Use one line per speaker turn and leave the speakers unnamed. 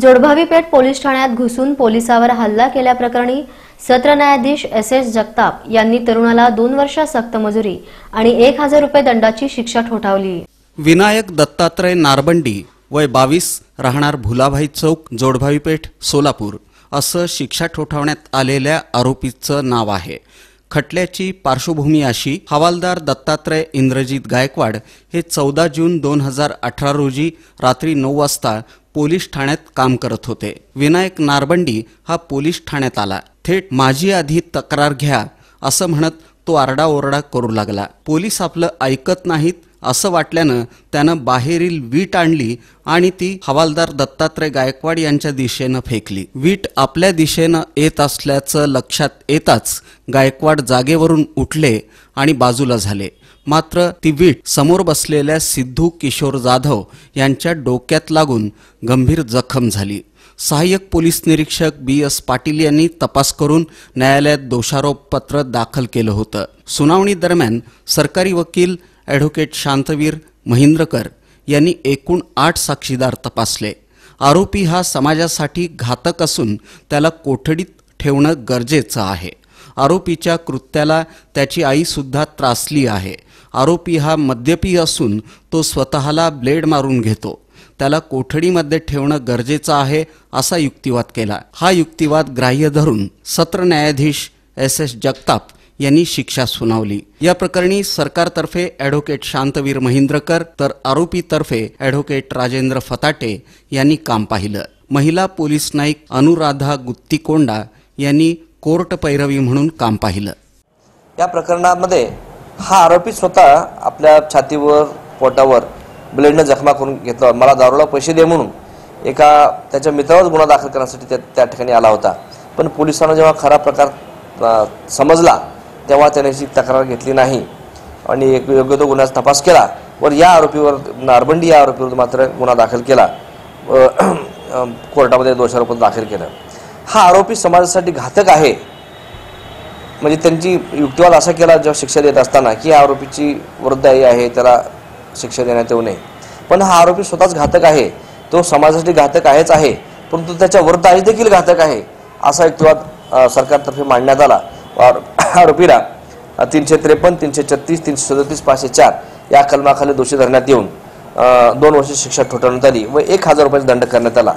जोडभावी पेठ police ठाण्यात घुसून पोलिसावर हल्ला केल्याप्रकरणी सत्र न्यायाधीश एस एस जगताप यांनी तरुणाला दोन वर्ष सक्तमजुरी आणि एक हजार रुपये दंडाची शिक्षा ठोठावली.
विनायक दत्तात्रय नारबंडी वय बावीस राहणार भुलाभाई चौक जोडभावी पेठ सोलापूर. असं शिक्षा ठोठावण्यात आलेल्या आरोपीचं नाव आहे. खटल्याची पार्श्वभूमी अशी हवालदार दत्तात्रय इंद्रजित गायकवाड हे चौदा जून दोन हजार अठरा रोजी रात्री नऊ वाजता पोलीस ठाण्यात काम करत होते. विनायक नारबंडी हा पोलीस ठाण्यात आला. थेट माझी आधी तक्रार घ्या असं म्हणत तो आरडाओरडा करू लागला. पोलीस आपलं ऐकत नाहीत असं वाटल्यानं त्यानं बाहेरील वीट आणली आणि ती हवालदार दत्तात्रय गायकवाड यांच्या दिशेनं फेकली. वीट आपल्या दिशेनं येत असल्याचं लक्षात येताच गायकवाड जागेवरून उठले आणि बाजूला झाले. मात्र ती वीट समोर बसलेल्या सिद्धू किशोर जाधव यांच्या डोक्यात लागून गंभीर जखम झाली. सहाय्यक पोलीस निरीक्षक बी एस पाटील यांनी तपास करून न्यायालयात दोषारोपपत्र दाखल केलं होतं. सुनावणी दरम्यान सरकारी वकील ॲडव्होकेट शांतवीर महिंद्रकर यांनी एकूण आठ साक्षीदार तपासले. आरोपी हा समाजासाठी घातक असून त्याला कोठडीत ठेवणं गरजेचं आहे. आरोपीच्या कृत्याला त्याची आईसुद्धा त्रासली आहे. आरोपी हा मद्यपी असून तो स्वतःला ब्लेड मारून घेतो. त्याला कोठडीमध्ये ठेवणं गरजेचं आहे असा युक्तिवाद केला. हा युक्तिवाद ग्राह्य धरून सत्र न्यायाधीश एस एस जगताप यांनी शिक्षा सुनावली. या प्रकरणी सरकारतर्फे ॲडव्होकेट शांतवीर महिंद्रकर तर आरोपीतर्फे ॲडव्होकेट राजेंद्र फताटे यांनी काम पाहिलं. महिला पोलीस नाईक अनुराधा गुत्तीकोंडा यांनी कोर्ट पैरवी म्हणून काम पाहिलं.
या प्रकरणामध्ये हा आरोपी स्वतः आपल्या छातीवर पोटावर ब्लेडनं जखमा करून घेतला. मला दारूला पैसे दे म्हणून एका त्याच्या मित्रावर गुन्हा दाखल करण्यासाठी त्या त्या ठिकाणी आला होता. पण पोलिसांना जेव्हा खरा प्रकार समजला तेव्हा त्याने अशी तक्रार घेतली नाही आणि एक योग्य तो गुन्ह्याचा तपास केला वर या आरोपीवर नारबंडी या आरोपीवर मात्र गुन्हा दाखल केला. व, कोर्टामध्ये दोषारोप दाखल केलं. हा आरोपी समाजासाठी घातक आहे. म्हणजे त्यांची युक्तिवाद असा केला जेव्हा शिक्षा देत असताना की या आरोपीची वृद्धाई आहे त्याला शिक्षा देण्यात येऊ नये. पण हा आरोपी स्वतःच घातक आहे. तो समाजासाठी घातक आहेच आहे. परंतु त्याच्या वृद्ध आई देखील घातक आहे असा युक्तिवाद सरकारतर्फे मांडण्यात आला. आरो- आरोपीला तीनशे त्रेपन्न तीनशे छत्तीस तीनशे सदतीस पाचशे चार या कलमाखाली दोषी धरण्यात येऊन दोन वर्ष शिक्षा ठोठावण्यात आली व एक हजार रुपयाचा दंड करण्यात आला.